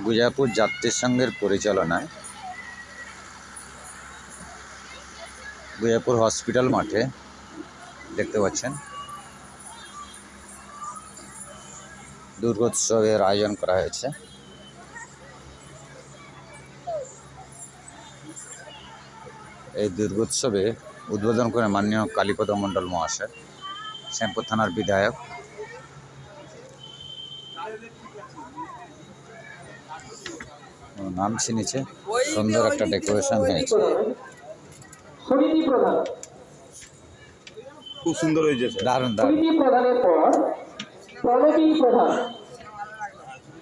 গুজাপুর যাত্রী সংঘের পরিচালনায় গুজাপুর হসপিটাল মাঠে দেখতে পাচ্ছেন। দুর্গোৎসবের আয়োজন করা হয়েছে। এই দুর্গোৎসবে উদ্বোধন করে মাননীয় কালীপদ মণ্ডল মহাশয়, শ্যামপুর থানার বিধায়ক। নাম চিনেছে। সুন্দর একটা ডেকোরেশন হয়েছে। প্রধান। খুব সুন্দর হয়েছে। দারুণ দারুণ। প্রধানের পর প্রণতি প্রধান।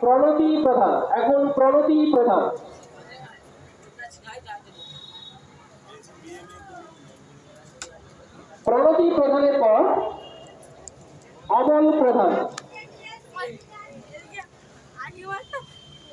প্রণতি প্রধান। এখন প্রণতি প্রধান। প্রণতি প্রধানের পর অমল প্রধান।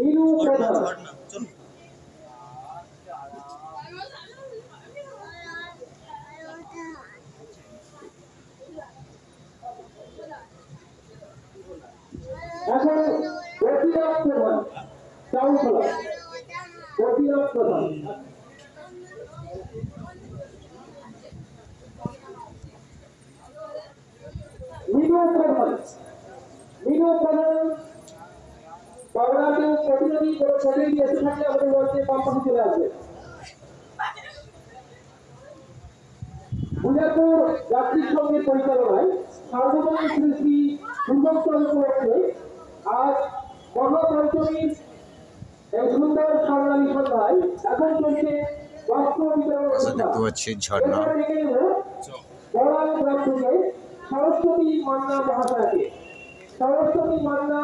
নীলু প্রধান এখন রফিরাজ প্রধান চাউখলা রফিরাজ প্রধান মিনু প্রধান মিনু প্রধান প্রতিনিধি কোনো প্রতিনিধি এসে থাকলে আমাদের মধ্যে কম চলে আসবে। বুঝাপুর যাত্রী সঙ্গের পরিচালনায় সার্বজনীন শ্রী দুর্গোৎসব উপলক্ষে আজ মহাপঞ্চমীর এই সুন্দর স্বর্ণালী সন্ধ্যায় এখন চলছে বস্ত্র বিতরণ দেখতে পাচ্ছি ঝর্ণা। সরস্বতী মান্না মহাশয়কে। সরস্বতী মান্না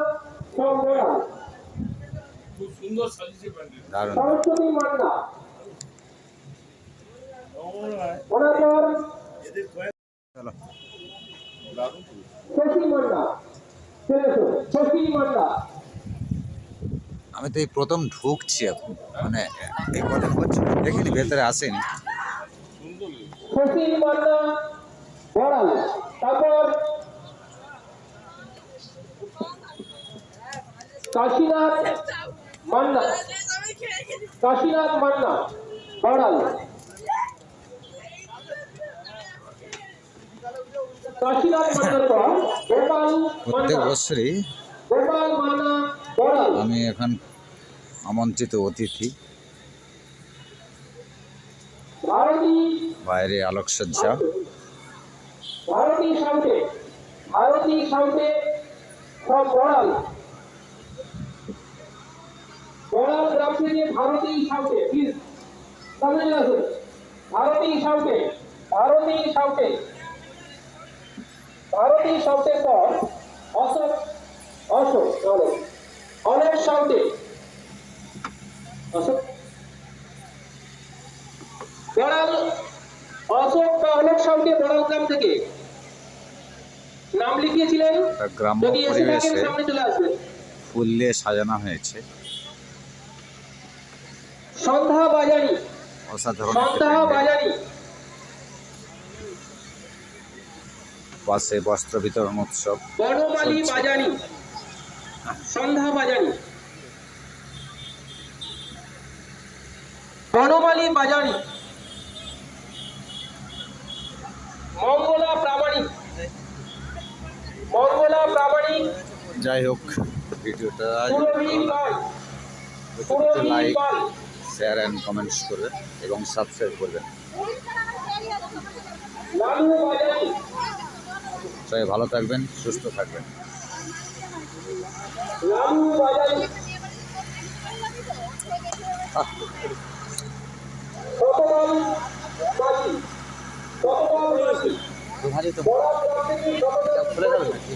সুন্দর সাজিয়েছে প্যান্ডেল দারুণ। সরস্বতী মান্না। ওনার পর চলো। শশী মান্না। শশী মান্না। আমি তো এই প্রথম ঢুকছি এখন। মানে এই কথা হচ্ছে দেখিনি ভেতরে আসেনি। কাশীনাথ মান্না। কাশীনাথ মান্না বড়াল। প্রত্যেক বছরই আমি এখন আমন্ত্রিত অতিথি। ভারতী বাইরে আলোকসজ্জা। ভারতী সাউটে ভারতী সাউটে বড়াল। বড়াল গ্রাম থেকে ভারতী সাউটে প্লিজ সামনে চলে আসুন। ভারতী সাউটে ভারতী সাউটে ভারতী সাউটের পর অশোক অশোক অলোক অলোক সাউটে অশোক। বড়াল অশোক বা অলোক সাউটে বড়াল গ্রাম থেকে। নাম লিখিয়েছিলেন। গ্রাম্য পরিবেশে চলে ফুল দিয়ে সাজানো হয়েছে। সন্ধ্যা বাজারি সন্ধ্যা বাজারি পাশে বস্ত্র বিতরণ উৎসব। বনমালী বাজারি সন্ধ্যা বাজারি বনমালী বাজারি মঙ্গলা প্রামাণিক। মঙ্গলা প্রামাণিক। যাই হোক ভিডিওটা লাইক শেয়ার অ্যান্ড কমেন্টস করবেন এবং সাবস্ক্রাইব করবেন। সবাই ভালো থাকবেন সুস্থ থাকবেন। তো খুলে যাবে নাকি?